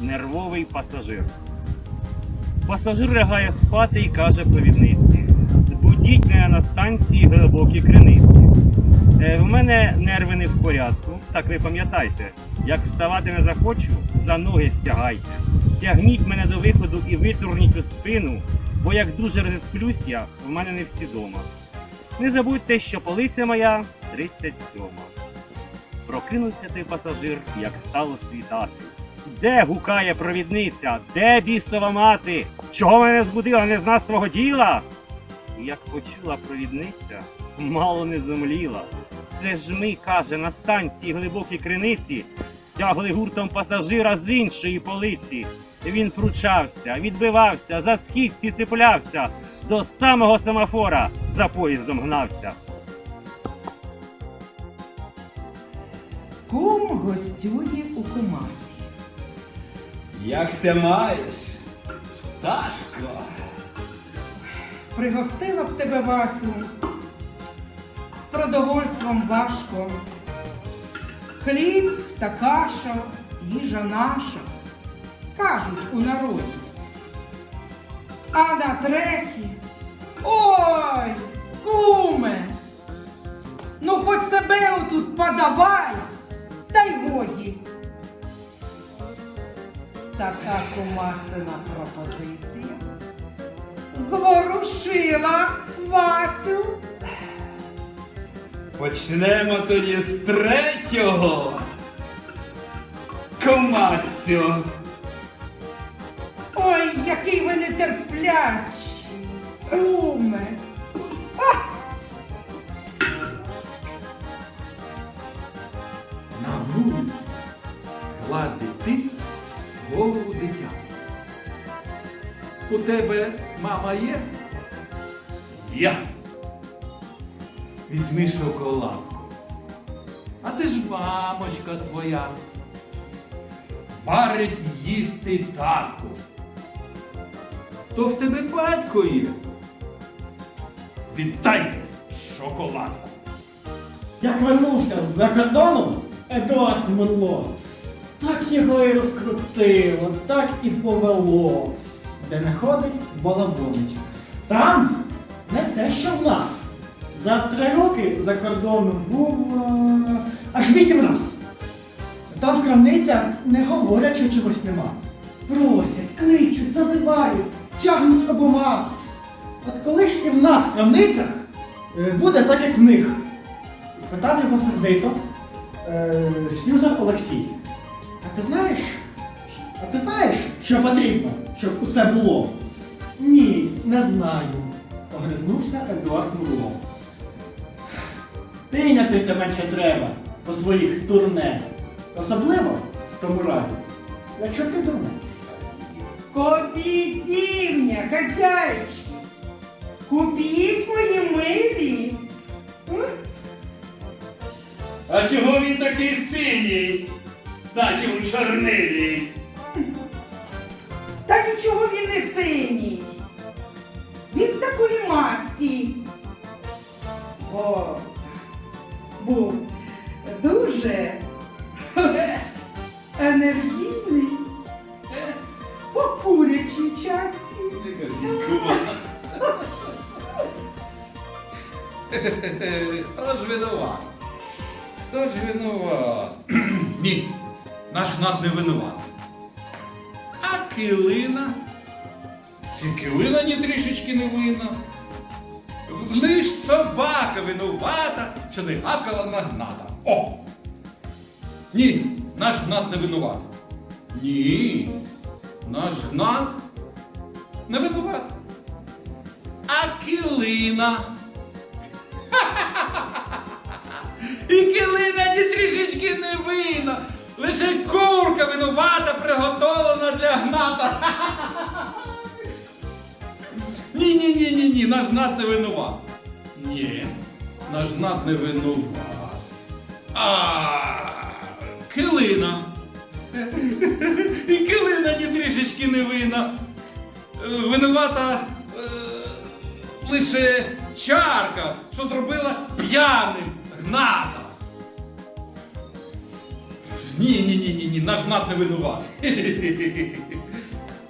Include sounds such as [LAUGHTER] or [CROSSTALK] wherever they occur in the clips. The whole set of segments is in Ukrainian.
нервовий пасажир. Пасажир лягає спати і каже провідниці: Збудіть мене на станції глибокі криниці. Е, в мене нерви не в порядку. Так ви пам'ятайте, як вставати не захочу, за ноги стягайте. Тягніть мене до виходу і витурніть у спину, бо як дуже розісплюсь я, в мене не всі дома. Не забудьте, що полиця моя 37. Прокинувся той пасажир, як стало світати. Де гукає провідниця? Де бісова мати? Чого мене збудила не зна свого діла? Як почула провідниця, мало не зумліла. Це ж ми, каже, на станції глибокій криниці тягли гуртом пасажира з іншої полиці. Він пручався, відбивався, за скіпці цеплявся, до самого семафора за поїздом гнався. Кум гостює у Кумасі. Як ся маєш? Пташко. Пригостила б тебе Васю. З продовольством важко. Хліб та каша, їжа наша. Кажуть у народі. А на третій. Ой, куме! Ну хоч себе отут подавай, та й годі. Така кумасина пропозиція зворушила Васю. Почнемо тоді з третього. Комасю. Ой, який ви нетерплячий, куме. У тебе мама є? Я. Візьми шоколадку. А ти ж мамочка твоя. Варить їсти татку. То в тебе батько є. Віддай шоколадку. Як вернувся з-за кордону, Едуард Мурло, так його і розкрутило, так і повело. Де не ходить, балабонить. Там не те, що в нас. За три роки за кордоном був е, аж вісім раз. Там в крамницях не говорять, що чогось нема. Просять, кличуть, зазивають, тягнуть обома. От коли ж і в нас в крамницях е, буде так, як в них. Спитав його сердито е, Снюзер Олексій. А ти знаєш? А ти знаєш, що потрібно, щоб усе було? Ні, не знаю. Огризнувся Едуард Мурло. Тинятися менше треба по своїх турне. Особливо в тому разі, якщо ти дурне. Купіть півня, хазяйчики. Купіть мої милі. А чого він такий синій? Наче у чорнилі. Нічого він не синій. Він такої масті. О, був дуже енергійний по курячій часті. Хто ж винуват? Хто ж винуват? Ні, наш над не винуватий. Килина? І килина ні трішечки не винна. Лиш собака винувата, що не гакала на гната. О! Ні, наш гнат не винуватий. Ні, наш гнат не винуватий. А килина? [LAUGHS] І килина ні трішечки не винна. Лише курка винувата приготовлена для гната. Ні, ні, ні, ні, ні, наш гнат не винуват. Ні, наш гнат не винуват. А килина. І килина ні трішечки не винна. Е, Винувата е, лише чарка, що зробила п'яним гната. Ні, ні, ні, ні, ні, наш гнат не винуват. [LAUGHS]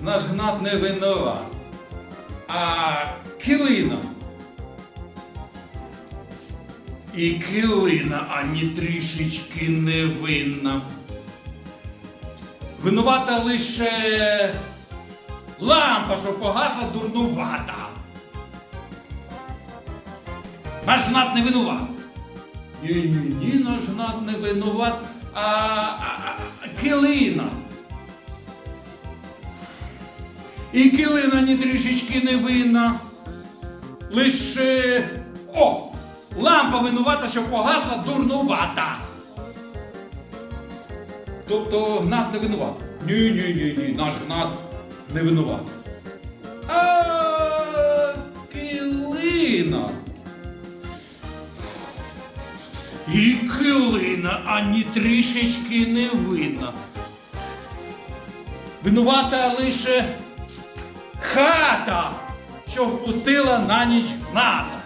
Наш гнат не винуват. А килина. І килина ані трішечки не винна. Винувата лише лампа, що погасла дурнувата. Наш гнат не винуват. Ні, ні, ні, наш гнат не винуват, а, а, килина. І килина ні трішечки не винна. Лише. О! Лампа винувата, що погасла дурнувата. Тобто гнат не винуват. Ні, ні, ні, ні, наш гнат не винуват. А килина. І килина ані трішечки не винна. Винувата лише хата, що впустила на ніч гната.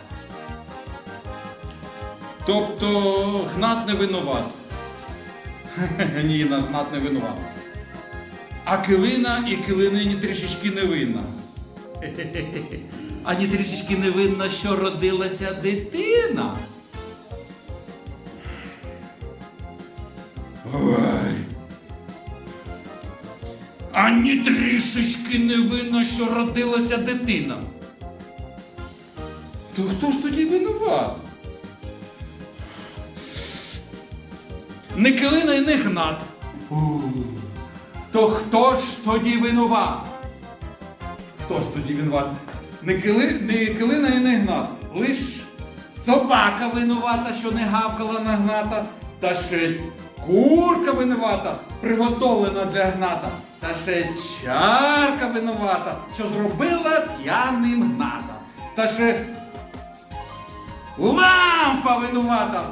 Тобто гнат не винуват. [LAUGHS] Ні, наш гнат не винуват. А килина і килина ні трішечки не винна. [LAUGHS] Ані трішечки не винна, що родилася дитина. Ані трішечки не винна, що родилася дитина. То хто ж тоді винуват? Не килина і не гнат. То хто ж тоді винуват? Хто ж тоді винуват? Не, кили, не килина і не гнат. Лиш собака винувата, що не гавкала на гната, та ще курка винувата, приготовлена для гната, та ще чарка винувата, що зробила п'яним гната. Та ще лампа винувата,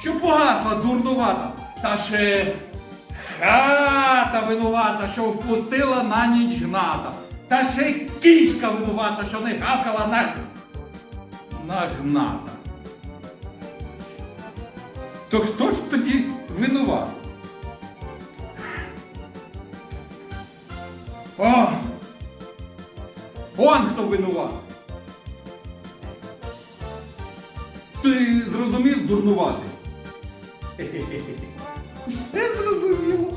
що погасла дурнувата, та ще хата винувата, що впустила на ніч гната, та ще кішка винувата, що не гавкала на, на гната. То хто ж тоді винуват? О! Он хто винуват. Ти зрозумів дурнувати? [LAUGHS] Все зрозумів.